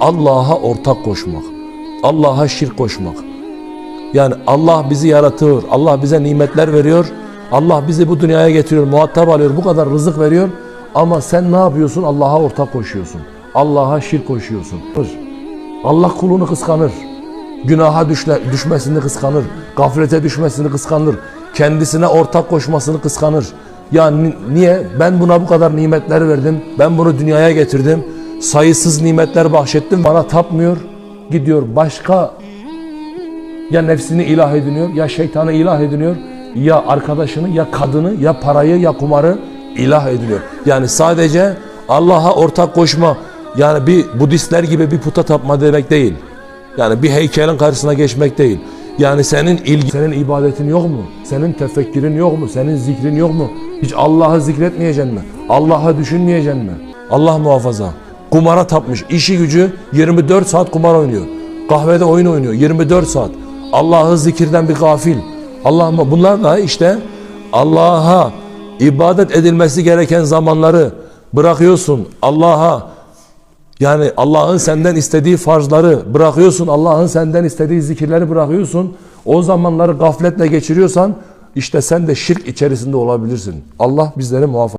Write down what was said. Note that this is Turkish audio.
Allah'a ortak koşmak. Allah'a şirk koşmak. Yani Allah bizi yaratıyor. Allah bize nimetler veriyor. Allah bizi bu dünyaya getiriyor, muhatap alıyor. Bu kadar rızık veriyor. Ama sen ne yapıyorsun? Allah'a ortak koşuyorsun. Allah'a şirk koşuyorsun. Allah kulunu kıskanır. Günaha düşle, düşmesini kıskanır. Gaflete düşmesini kıskanır. Kendisine ortak koşmasını kıskanır. Ya ni- niye? Ben buna bu kadar nimetler verdim. Ben bunu dünyaya getirdim. Sayısız nimetler bahşettim. Bana tapmıyor. Gidiyor başka ya nefsini ilah ediniyor, ya şeytanı ilah ediniyor, ya arkadaşını, ya kadını, ya parayı, ya kumarı ilah ediniyor. Yani sadece Allah'a ortak koşma, yani bir Budistler gibi bir puta tapma demek değil. Yani bir heykelin karşısına geçmek değil. Yani senin ilgi, senin ibadetin yok mu? Senin tefekkirin yok mu? Senin zikrin yok mu? Hiç Allah'ı zikretmeyeceksin mi? Allah'ı düşünmeyeceksin mi? Allah muhafaza. Kumara tapmış. İşi gücü 24 saat kumar oynuyor. Kahvede oyun oynuyor 24 saat. Allah'ı zikirden bir gafil. Allah mı? Bunlar da işte Allah'a ibadet edilmesi gereken zamanları bırakıyorsun. Allah'a yani Allah'ın senden istediği farzları bırakıyorsun. Allah'ın senden istediği zikirleri bırakıyorsun. O zamanları gafletle geçiriyorsan işte sen de şirk içerisinde olabilirsin. Allah bizleri muhafaza